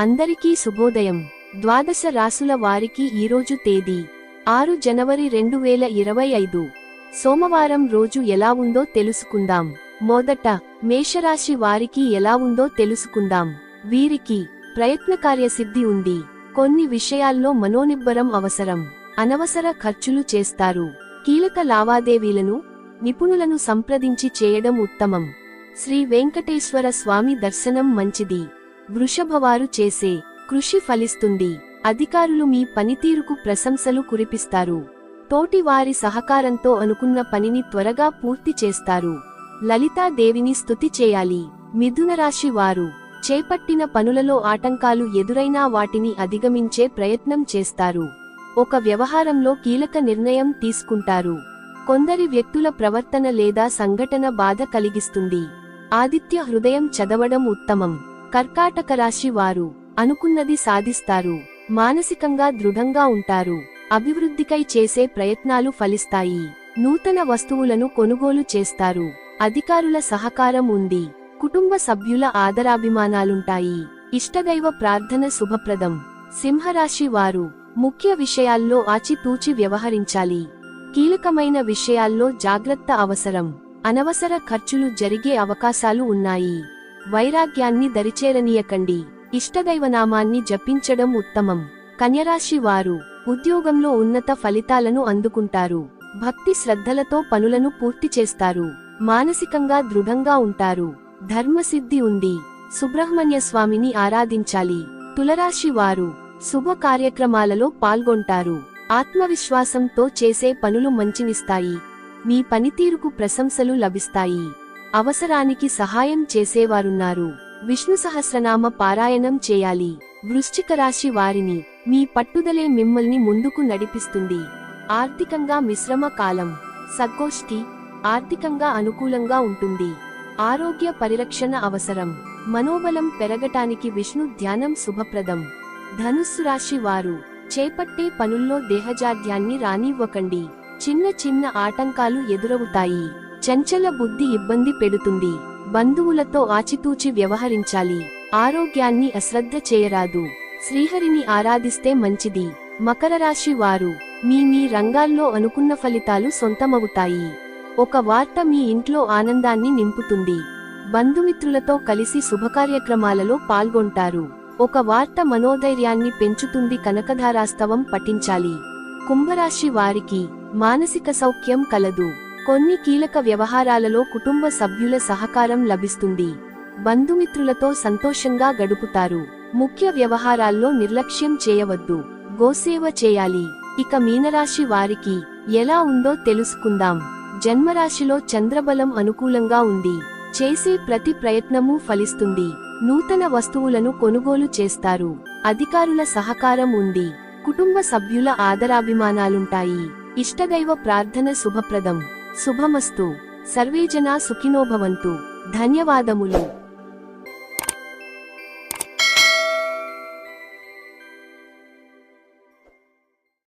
అందరికీ శుభోదయం. ద్వాదశ రాసుల వారికి ఈరోజు తేదీ ఆరు జనవరి రెండు వేల ఇరవై ఐదు. సోమవారం రోజు ఎలా ఉందో తెలుసుకుందాం. మొదట మేషరాశి వారికి ఎలా ఉందో తెలుసుకుందాం. వీరికి ప్రయత్నకార్యసిద్ధి ఉంది. కొన్ని విషయాల్లో మనోనిబ్బరం అవసరం. అనవసర ఖర్చులు చేస్తారు. కీలక లావాదేవీలను నిపుణులను సంప్రదించి చేయడం ఉత్తమం. శ్రీ వెంకటేశ్వర స్వామి దర్శనం మంచిది. వృషభవారు చేసే కృషి ఫలిస్తుంది. అధికారులు మీ పనితీరుకు ప్రశంసలు కురిపిస్తారు. తోటి వారి సహకారంతో అనుకున్న పనిని త్వరగా పూర్తి చేస్తారు. లలితాదేవిని స్తుతి చేయాలి. మిథునరాశి వారు చేపట్టిన పనులలో ఆటంకాలు ఎదురైనా వాటిని అధిగమించే ప్రయత్నం చేస్తారు. ఒక వ్యవహారంలో కీలక నిర్ణయం తీసుకుంటారు. కొందరి వ్యక్తుల ప్రవర్తన లేదా సంఘటన బాధ కలిగిస్తుంది. ఆదిత్య హృదయం చదవడం ఉత్తమం. కర్కాటక రాశి వారు అనుకున్నది సాధిస్తారు. మానసికంగా దృఢంగా ఉంటారు. అభివృద్ధికై చేసే ప్రయత్నాలు ఫలిస్తాయి. నూతన వస్తువులను కొనుగోలు చేస్తారు. అధికారుల సహకారం ఉంది. కుటుంబ సభ్యుల ఆదరాభిమానాలుంటాయి. ఇష్టదైవ ప్రార్థన శుభప్రదం. సింహరాశి వారు ముఖ్య విషయాల్లో ఆచితూచి వ్యవహరించాలి. కీలకమైన విషయాల్లో జాగ్రత్త అవసరం. అనవసర ఖర్చులు జరిగే అవకాశాలు ఉన్నాయి. వైరాగ్యాన్ని దరిచేరనీయకండి. ఇష్టదైవనామాన్ని జపించడం ఉత్తమం. కన్యరాశి వారు ఉద్యోగంలో ఉన్నత ఫలితాలను అందుకుంటారు. భక్తి శ్రద్ధలతో పనులను పూర్తి చేస్తారు. మానసికంగా దృఢంగా ఉంటారు. ధర్మసిద్ధి ఉంది. సుబ్రహ్మణ్య స్వామిని ఆరాధించాలి. తులరాశి వారు శుభ కార్యక్రమాలలో పాల్గొంటారు. ఆత్మవిశ్వాసంతో చేసే పనులు మంచినిస్తాయి. మీ పనితీరుకు ప్రశంసలు లభిస్తాయి. అవసరానికి సహాయం చేసేవారున్నారు. విష్ణు సహస్రనామ పారాయణం చేయాలి. వృశ్చిక రాశి వారిని మీ పట్టుదలే మిమ్మల్ని ముందుకు నడిపిస్తుంది. ఆర్థికంగా మిశ్రమ కాలం. సగ్గోష్ఠి ఆర్థికంగా అనుకూలంగా ఉంటుంది. ఆరోగ్య పరిరక్షణ అవసరం. మనోబలం పెరగటానికి విష్ణు ధ్యానం శుభప్రదం. ధనుస్సు రాశి వారు చేపట్టే పనుల్లో దేహజాడ్యాన్ని రానివ్వకండి. చిన్న చిన్న ఆటంకాలు ఎదురవుతాయి. చంచల బుద్ధి ఇబ్బంది పెడుతుంది. బంధువులతో ఆచితూచి వ్యవహరించాలి. ఆరోగ్యాన్ని అశ్రద్ధ చేయరాదు. శ్రీహరిని ఆరాధిస్తే మంచిది. మకర రాశి వారు మీ మీ రంగాల్లో అనుకున్న ఫలితాలు సొంతమవుతాయి. ఒక వార్త మీ ఇంట్లో ఆనందాన్ని నింపుతుంది. బంధుమిత్రులతో కలిసి శుభకార్యక్రమాలలో పాల్గొంటారు. ఒక వార్త మనోధైర్యాన్ని పెంచుతుంది కనకధారాస్తవం పఠించాలి. కుంభరాశి వారికి మానసిక సౌఖ్యం కలదు. కొన్ని కీలక వ్యవహారాలలో కుటుంబ సభ్యుల సహకారం లభిస్తుంది. బంధుమిత్రులతో సంతోషంగా గడుపుతారు. ముఖ్య వ్యవహారాల్లో నిర్లక్ష్యం చేయవద్దు. గోసేవ చేయాలి. ఇక మీనరాశి వారికి ఎలా ఉందో తెలుసుకుందాం. జన్మరాశిలో చంద్రబలం అనుకూలంగా ఉంది. చేసే ప్రతి ప్రయత్నమూ ఫలిస్తుంది. నూతన వస్తువులను కొనుగోలు చేస్తారు. అధికారుల సహకారం ఉంది. కుటుంబ సభ్యుల ఆదరాభిమానాలుంటాయి. ఇష్టదైవ ప్రార్థన శుభప్రదం. శుభమస్తు సర్వేజనా సుఖినోభవంతు ధన్యవాదములు